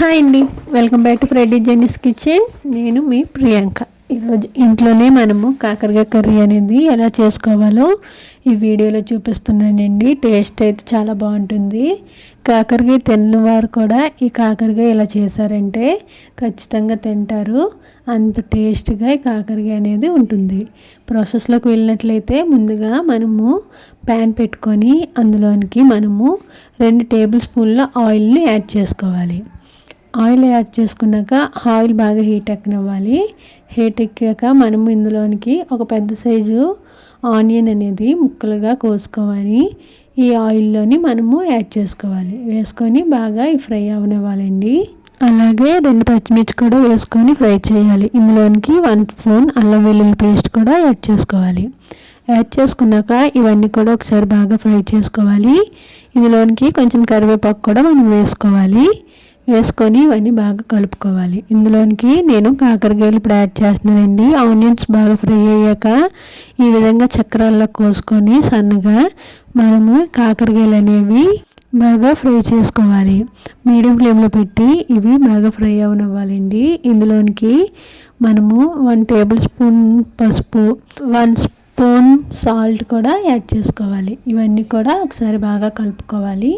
Hi అండి. Welcome back to ఫ్రెడీ జెనిస్ కిచెన్. నేను మీ ప్రియాంక. ఈరోజు ఇంట్లోనే మనము కాకరకాయ కర్రీ అనేది ఎలా చేసుకోవాలో ఈ వీడియోలో చూపిస్తున్నానండి. టేస్ట్ అయితే చాలా బాగుంటుంది. కాకరకాయ తిన్న వారు కూడా ఈ కాకరకాయ ఇలా చేశారంటే ఖచ్చితంగా తింటారు. అంత టేస్ట్గా ఈ కాకరకాయ అనేది ఉంటుంది. ప్రాసెస్లోకి వెళ్ళినట్లయితే ముందుగా మనము ప్యాన్ పెట్టుకొని అందులోనికి మనము రెండు టేబుల్ స్పూన్ల ఆయిల్ని యాడ్ చేసుకోవాలి. ఆయిల్ యాడ్ చేసుకున్నాక ఆయిల్ బాగా హీట్ ఎక్కనివ్వాలి. హీట్ ఎక్కాక మనం ఇందులోనికి ఒక పెద్ద సైజు ఆనియన్ అనేది ముక్కలుగా కోసుకోవాలి. ఈ ఆయిల్లోని మనము యాడ్ చేసుకోవాలి. వేసుకొని బాగా ఫ్రై అవనివ్వాలండి. అలాగే రెండు పచ్చిమిర్చి కూడా వేసుకొని ఫ్రై చేయాలి. ఇందులోనికి వన్ స్పూన్ అల్లం వెల్లుల్లి పేస్ట్ కూడా యాడ్ చేసుకోవాలి. యాడ్ చేసుకున్నాక ఇవన్నీ కూడా ఒకసారి బాగా ఫ్రై చేసుకోవాలి. ఇందులోనికి కొంచెం కరివేపాకు కూడా మనం వేసుకోవాలి. వేసుకొని ఇవన్నీ బాగా కలుపుకోవాలి. ఇందులోనికి నేను కాకరకాయలు ఇప్పుడు యాడ్ చేస్తున్నానండి. ఆనియన్స్ బాగా ఫ్రై అయ్యాక ఈ విధంగా చక్రాల్లో కోసుకొని సన్నగా మనము కాకరకాయలు అనేవి బాగా ఫ్రై చేసుకోవాలి. మీడియం ఫ్లేమ్లో పెట్టి ఇవి బాగా ఫ్రై అవనివ్వాలండి. ఇందులోనికి మనము వన్ టేబుల్ స్పూన్ పసుపు వన్ స్పూన్ సాల్ట్ కూడా యాడ్ చేసుకోవాలి. ఇవన్నీ కూడా ఒకసారి బాగా కలుపుకోవాలి.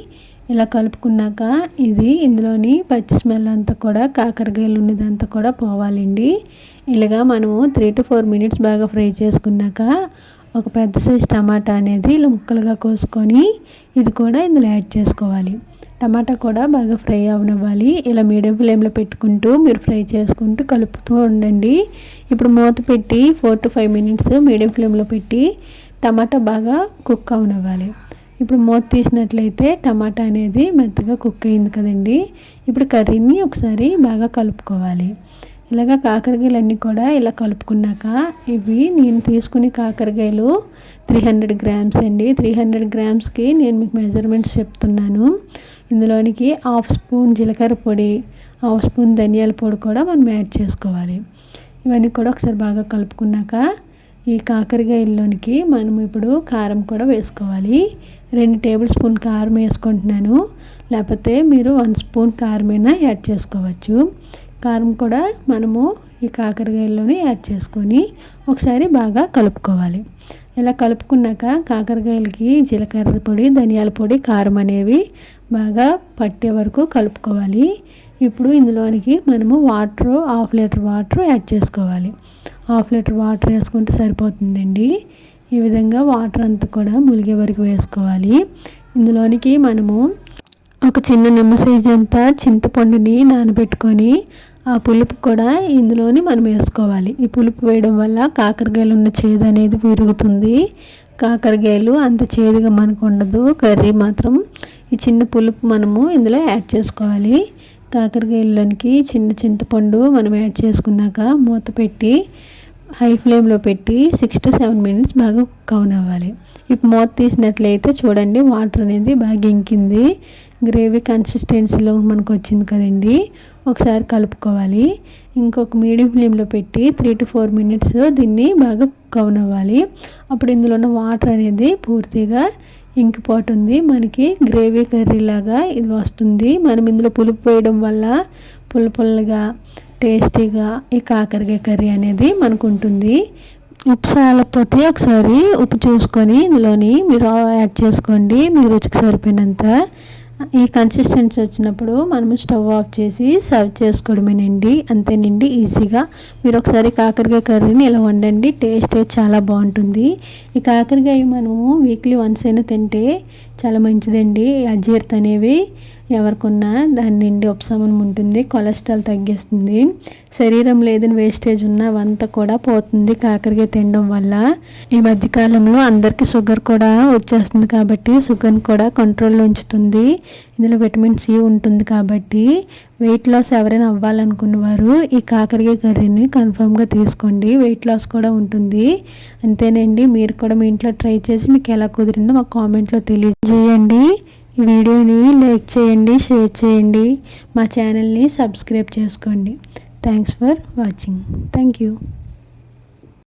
ఇలా కలుపుకున్నాక ఇది ఇందులోని పచ్చి స్మెల్ అంతా కూడా కాకరకాయలు ఉన్నదంతా కూడా పోవాలండి. ఇలాగా మనము త్రీ టు ఫోర్ మినిట్స్ బాగా ఫ్రై చేసుకున్నాక ఒక పెద్ద సైజ్ టమాటా అనేది ఇలా ముక్కలుగా కోసుకొని ఇది కూడా ఇందులో యాడ్ చేసుకోవాలి. టమాటా కూడా బాగా ఫ్రై అవనివ్వాలి. ఇలా మీడియం ఫ్లేమ్లో పెట్టుకుంటూ మీరు ఫ్రై చేసుకుంటూ కలుపుతూ ఉండండి. ఇప్పుడు మూత పెట్టి four to five minutes medium ఫ్లేమ్లో పెట్టి టమాటా బాగా కుక్ అవనివ్వాలి. ఇప్పుడు మూత తీసినట్లయితే టమాటా అనేది మెత్తగా కుక్ అయింది కదండి. ఇప్పుడు కర్రీని ఒకసారి బాగా కలుపుకోవాలి. ఇలాగ కాకరకాయలు అన్నీ కూడా ఇలా కలుపుకున్నాక ఇవి నేను తీసుకునే కాకరకాయలు త్రీ హండ్రెడ్ గ్రామ్స్ అండి. త్రీ హండ్రెడ్ గ్రామ్స్కి నేను మీకు మెజర్మెంట్స్ చెప్తున్నాను. ఇందులోనికి హాఫ్ స్పూన్ జీలకర్ర పొడి హాఫ్ స్పూన్ ధనియాల పొడి కూడా మనం యాడ్ చేసుకోవాలి. ఇవన్నీ కూడా ఒకసారి బాగా కలుపుకున్నాక ఈ కాకరకాయల్లోనికి మనం ఇప్పుడు కారం కూడా వేసుకోవాలి. రెండు టేబుల్ స్పూన్ కారం వేసుకుంటున్నాను. లేకపోతే మీరు వన్ స్పూన్ కారమైనా యాడ్ చేసుకోవచ్చు. కారం కూడా మనము ఈ కాకరకాయల్లోనే యాడ్ చేసుకొని ఒకసారి బాగా కలుపుకోవాలి. ఇలా కలుపుకున్నాక కాకరకాయలకి జీలకర్ర పొడి ధనియాల పొడి కారం అనేవి బాగా పట్టే వరకు కలుపుకోవాలి. ఇప్పుడు ఇందులోనికి మనము water half litre water add చేసుకోవాలి. హాఫ్ లీటర్ వాటర్ వేసుకుంటే సరిపోతుందండి. ఈ విధంగా వాటర్ అంతా కూడా ములిగే వరకు వేసుకోవాలి. ఇందులోనికి మనము ఒక చిన్న నిమ్మ సైజ్ అంతా చింతపండుని నానబెట్టుకొని ఆ పులుపు కూడా ఇందులోని మనం వేసుకోవాలి. ఈ పులుపు వేయడం వల్ల కాకరకాయలు ఉన్న చేదు అనేది పెరుగుతుంది. కాకరకాయలు అంత చేదుగా మనకు ఉండదు. కర్రీ మాత్రం ఈ చిన్న పులుపు మనము ఇందులో యాడ్ చేసుకోవాలి. కాకరకాయల్లోనికి చిన్న చింతపండు మనం యాడ్ చేసుకున్నాక మూత పెట్టి హై ఫ్లేమ్లో పెట్టి సిక్స్ టు సెవెన్ మినిట్స్ బాగా కుక్ అవ్వాలి. ఇప్పుడు మూత తీసినట్లయితే చూడండి వాటర్ అనేది బాగా ఇంకింది. గ్రేవీ కన్సిస్టెన్సీలో మనకు వచ్చింది కదండి ఒకసారి కలుపుకోవాలి. ఇంకొక మీడియం ఫ్లేమ్లో పెట్టి త్రీ టు ఫోర్ మినిట్స్ దీన్ని బాగా కుక్ అవ్వాలి. అప్పుడు ఇందులో ఉన్న వాటర్ అనేది పూర్తిగా ఇంకిపోతుంది. మనకి గ్రేవీ కర్రీ లాగా ఇది వస్తుంది. మనం ఇందులో పులుపు వేయడం వల్ల పుల్ల పుల్లగా టేస్టీగా ఈ కాకరకాయ కర్రీ అనేది మనకు ఉంటుంది ఉప్పు చాలకపోతే ఒకసారి ఉప్పు చూసుకొని ఇందులోని మీరు యాడ్ చేసుకోండి. మీ రుచికి సరిపోయినంత. ఈ కన్సిస్టెన్సీ వచ్చినప్పుడు మనము స్టవ్ ఆఫ్ చేసి సర్వ్ చేసుకోవడమేనండి అంతేనండి ఈజీగా మీరు ఒకసారి కాకరకాయ కర్రీని ఇలా వండండి. టేస్ట్ చాలా బాగుంటుంది. ఈ కాకరకాయ మనము వీక్లీ వన్స్ అయినా తింటే చాలా మంచిదండి. అజీర్త అనేవి ఎవరికున్నా దాని నుండి ఉపశమనం ఉంటుంది కొలెస్ట్రాల్ తగ్గిస్తుంది. శరీరంలో ఏదైనా వేస్టేజ్ ఉన్నా అవంతా కూడా పోతుంది కాకరకాయ తినడం వల్ల. ఈ మధ్యకాలంలో అందరికీ షుగర్ కూడా వచ్చేస్తుంది కాబట్టి షుగర్ని కూడా కంట్రోల్లో ఉంచుతుంది. ఇందులో విటమిన్ సి ఉంటుంది కాబట్టి వెయిట్ లాస్ ఎవరైనా అవ్వాలనుకున్నవారు ఈ కాకరకాయ కర్రీని కన్ఫర్మ్గా తీసుకోండి. వెయిట్ లాస్ కూడా ఉంటుంది. అంతేనండి. మీరు కూడా మీ ఇంట్లో ట్రై చేసి మీకు ఎలా కుదిరిందో మాకు కామెంట్లో తెలియజేయండి. వీడియోని లైక్ చేయండి షేర్ చేయండి. మా ఛానల్ని సబ్స్క్రైబ్ చేసుకోండి. Thanks for watching. Thank you.